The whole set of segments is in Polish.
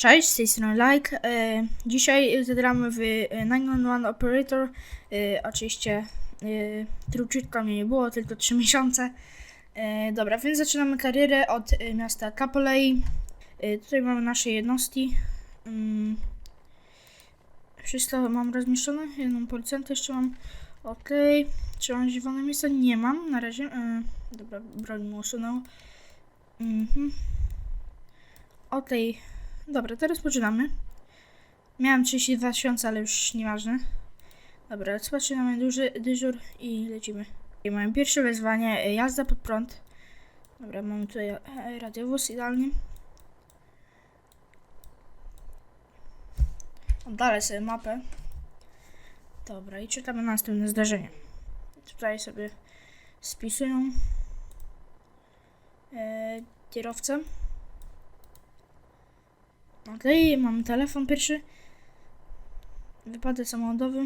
Cześć, z tej strony Like. E, dzisiaj zagramy w e, 911 Operator. E, oczywiście e, truczytka mnie nie było, tylko 3 miesiące. E, dobra, więc zaczynamy karierę od e, miasta Capolei. E, tutaj mamy nasze jednostki. Mm, wszystko mam rozmieszczone. Jedną policjantę jeszcze mam. Okej. Czy mam jakieś wolne miejsca? Nie mam na razie. E, dobra, broń mu usunął. Mhm. Okej. Dobra, teraz poczynamy. Miałem 32 tysiące, ale już nieważne. Dobra, rozpoczynamy duży dyżur i lecimy. I mamy pierwsze wezwanie, e, jazda pod prąd. Dobra, mamy tutaj e, radiowóz idealnie. Oddalę sobie mapę. Dobra, i czekamy na następne zdarzenie. Tutaj sobie spisują e, kierowcę. Okej, mamy telefon pierwszy. Wypadek samochodowy.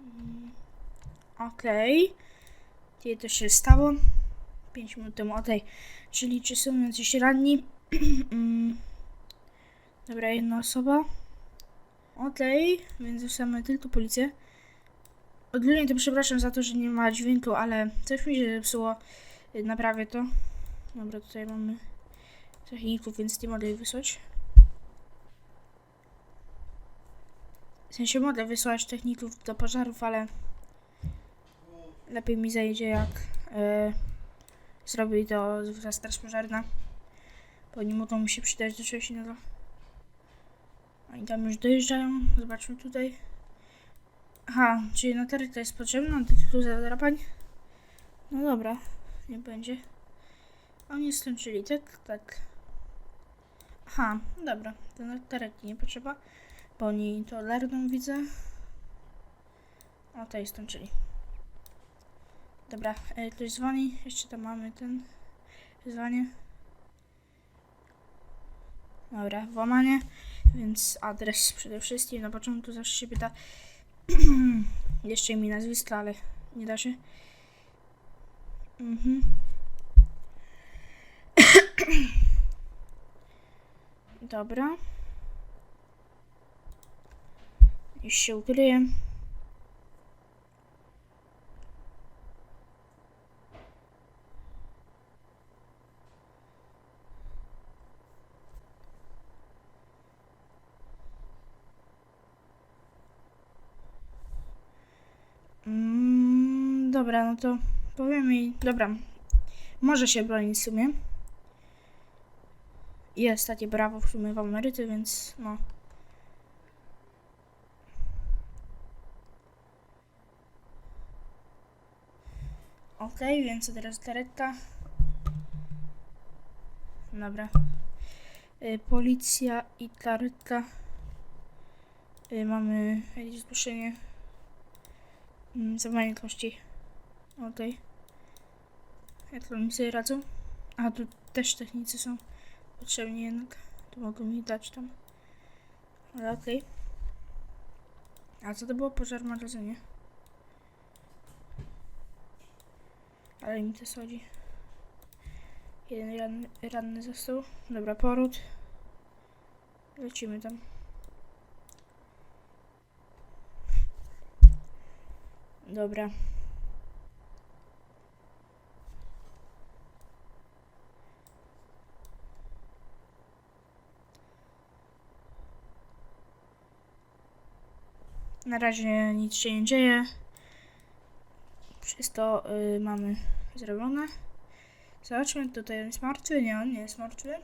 Mm, Okej. Okay. to się stało? 5 minut temu, okej. Czyli czy są jacyś ranni? Mm, Dobra, jedna osoba. Okej, więc zostawiamy tylko policję. Ogólnie to przepraszam za to, że nie ma dźwięku, ale coś mi się zepsuło. Naprawię to. Dobra, tutaj mamy techników, więc nie mogę jej wysłać. W sensie mogę wysłać techników do pożarów, ale lepiej mi zajdzie jak e, zrobi to zwykła straż pożarna. Bo oni mogą mi się przydać do czegoś innego. Oni tam już dojeżdżają. Zobaczmy tutaj. Aha, czyli na to jest potrzebna do tych zadrapań. No dobra, nie będzie. Oni skończyli, tak? Tak. Aha, dobra, to na tareki nie potrzeba, bo oni to lerną widzę. O, tutaj skończyli. Dobra, e, ktoś dzwoni, jeszcze tam mamy ten wyzwanie. Dobra, włamanie, więc adres przede wszystkim. Na początku zawsze się pyta jeszcze mi nazwiska, ale nie da się. Mhm. Dobra. Już się ukryję. Mm, dobra, no to powiem mi. Dobra. Może się bronić w sumie jest takie prawo w sumie w Ameryce, więc no. Ok, więc teraz kareta. Dobra. Y, policja i kareta. Y, mamy jakieś zgłoszenie. Mm, Zabranie kości. Ok. Jak to mi sobie radzą? A tu też technicy są potrzebni jednak. To mogą mi dać tam. Ale okej. A co to było? Pożar magazynie. Ale mi to schodzi. Jeden ranny, ranny został. Dobra, poród. Lecimy tam. Dobra. Na razie nic się nie dzieje. Wszystko y, mamy zrobione. Zobaczmy, tutaj jest martwy. Nie, on nie jest martwy.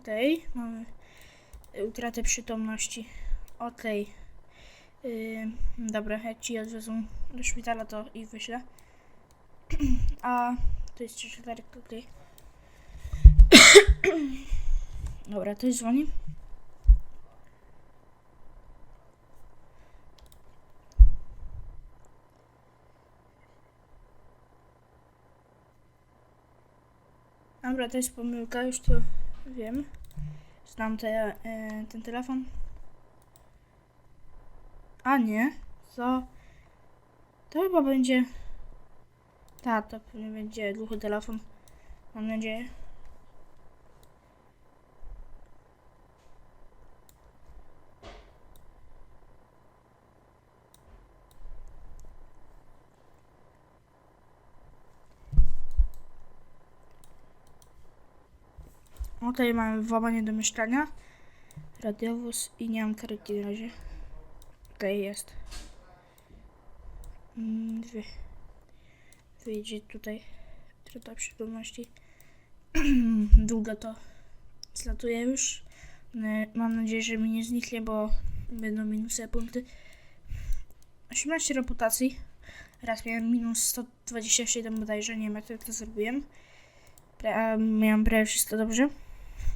Okej, okay, mamy y, utratę przytomności. Okej. Okay. Y, dobra, jak ci odwiozą do szpitala, to ich wyślę. A, to jest okej. Okay. Dobra, to jest dzwoni. Dobra, to jest pomyłka, już to wiem. Znam te, e, ten telefon. A nie, co? To chyba będzie... Tak, to pewnie będzie głuchy telefon. Mam nadzieję. O, tutaj mamy włamanie do mieszkania. Radiowóz i nie mam karetki na razie. Tutaj jest. Mm, Wy, wyjdzie tutaj. Truta przytomności. Długo to zlatuje już. Ne- Mam nadzieję, że mi nie zniknie, bo będą minusy punkty. 18 reputacji. Raz miałem minus 127 bodajże, nie wiem jak to- zrobiłem. Pra- miałem prawie wszystko dobrze.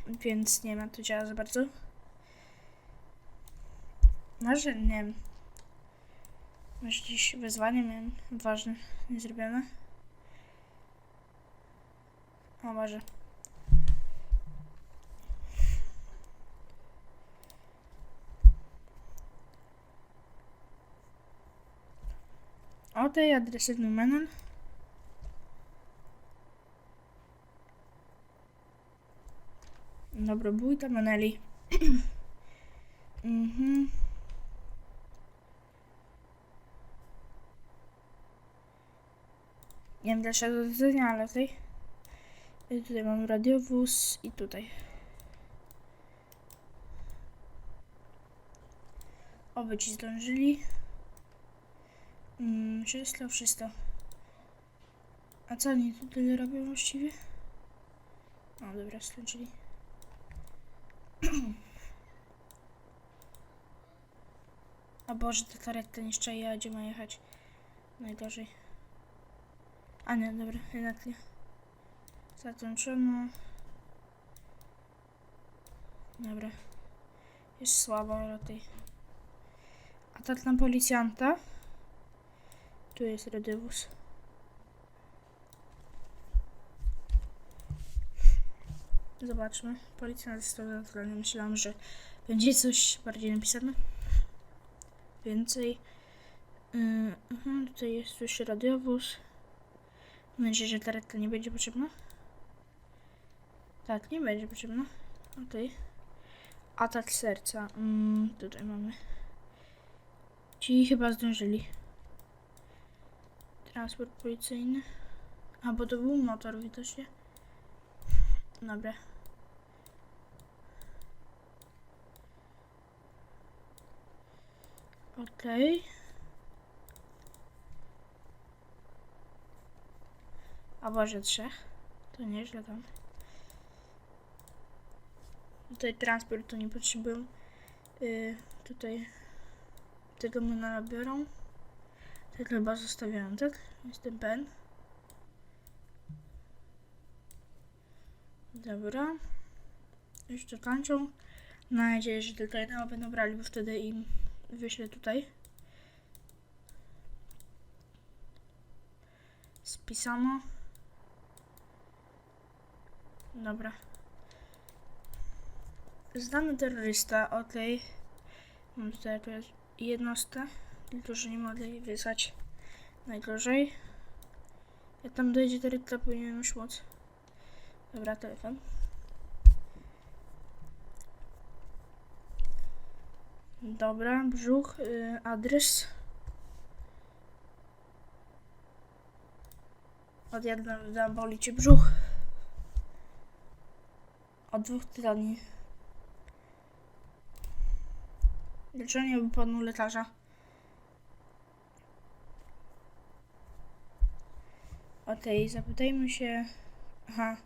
Więc nie jak to działa za bardzo. Może nie wiem. Może dziś wyzwanie miałem ważne, nie zrobione. O, może. O tej agresywny menel. Dobra, bójta meneli. mhm. Nie wiem dlaczego do widzenia, ale tutaj. I tutaj mam radiowóz i tutaj. Oby ci zdążyli. Mm, wszystko, wszystko. A co oni tu tyle robią właściwie? O, dobra, skończyli. O Boże, ta kareta niszcza ja, gdzie ma jechać? Najgorzej. A nie, dobra, jednak nie. Zakończono. Dobra. Jest słabo, tej. Atak na policjanta. Tu jest radiowóz. Zobaczmy. Policjant został zatrzymany. Myślałam, że będzie coś bardziej napisane. Więcej. Yy, aha, tutaj jest już radiowóz. Mam nadzieję, że karetka nie będzie potrzebna. Tak, nie będzie potrzebna. Okej. Atak serca. Mm, tutaj mamy. Ci chyba zdążyli. Transport policyjny. A, bo to był motor widocznie. Dobra. Okej. A Boże, trzech. To nieźle tam. Tutaj transport to nie potrzebują. Yy, tutaj tego my biorą. Tak chyba zostawiam, tak? Jestem pen. Dobra. To kończą. Mam nadzieję, że tylko jednego będą brali, bo wtedy im wyślę tutaj. Spisano. Dobra. Znany terrorysta, okej. Mam tutaj jednostkę, tylko że nie mogę jej wysłać. Najgorzej. Jak tam dojdzie terrorysta, powinien już móc. Dobra, telefon. Dobra, brzuch, y, adres. Od jednego boli cię brzuch. Od dwóch tygodni. Leczenie u panu lekarza. Okej, zapytajmy się. Aha.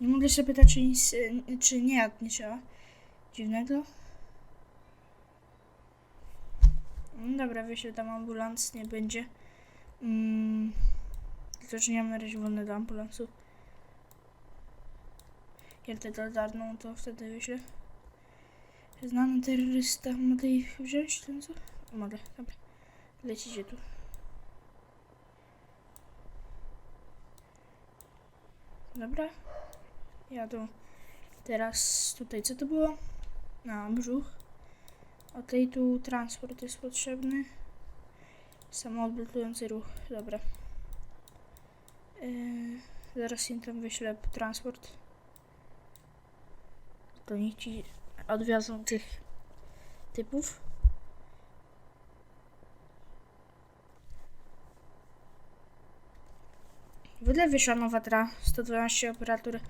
Nie mogę się pytać, czy, nic, y, czy nie jadł niczego dziwnego. Mm, Dobra, wyślę tam ambulans, nie będzie. Mm, tylko, że nie mam na razie wolnego ambulansu. Jak tego ogarną, to wtedy wyślę. Znany terrorysta, mogę ich wziąć, ten co? Mogę, dobra. Lecicie tu. Dobra. Jadą. Teraz tutaj, co to było? Na brzuch. Okej, tu transport jest potrzebny. Samoodblokujący ruch, dobra. Yy, Zaraz im tam wyślę transport. To niech ci odwiozą tych typów. W ogóle wyszła nowa tra 112 operator.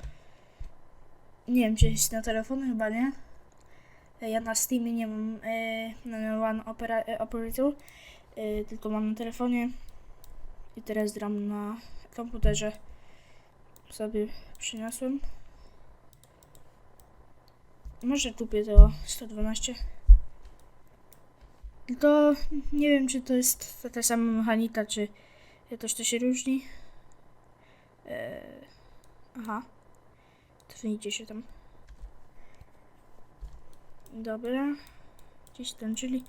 Nie wiem, czy jest na telefon, chyba nie. E, Ja na Steamie nie mam na One opera, e, Operator, tylko mam na telefonie. I teraz gram na komputerze. Sobie przyniosłem. Może kupię to 112. Tylko nie wiem, czy to jest ta, ta sama mechanika, czy jakoś to się różni. Aha. Cofnijcie się tam. Dobra. Gdzieś skończyli.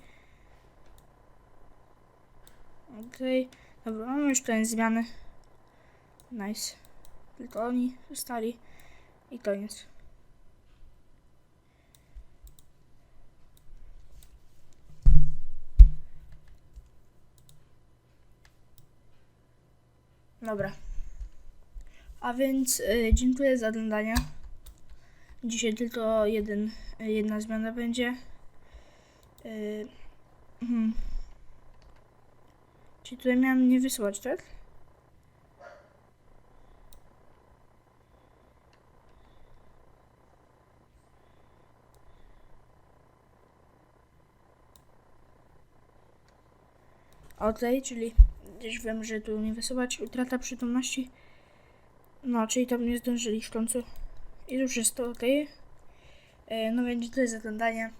Okej. Dobra, mamy już koniec zmiany. Nice. Tylko oni zostali. I koniec. Dobra. A więc y, dziękuję za oglądanie. Dzisiaj tylko jeden, jedna zmiana będzie. Y, mhm. Czyli tutaj miałem nie wysłać, tak? Okej, czyli gdzieś wiem, że tu nie wysyłać. Utrata przytomności. No, czyli tam nie zdążyli w końcu. I już jest to ok. E, no więc dziękuję za oglądanie.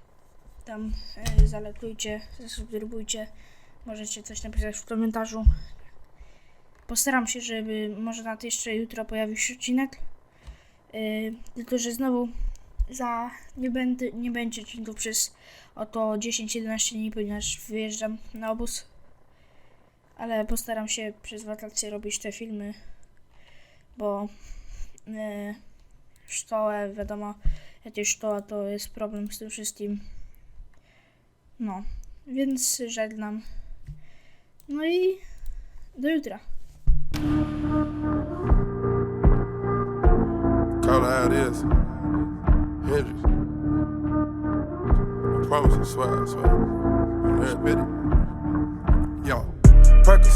Tam e, zalekujcie, zasubskrybujcie. Możecie coś napisać w komentarzu. Postaram się, żeby może na to jeszcze jutro pojawił się odcinek. E, tylko, że znowu za nie, będę, nie będzie odcinków przez oto 10-11 dni, ponieważ wyjeżdżam na obóz. Ale postaram się przez wakacje robić te filmy, bo e, szkołę, wiadomo, jakieś szkoła to jest problem z tym wszystkim. No, więc żegnam. No i do jutra. Call her how it is. Hendrix. I promise I swear, I swear. Yo, Miley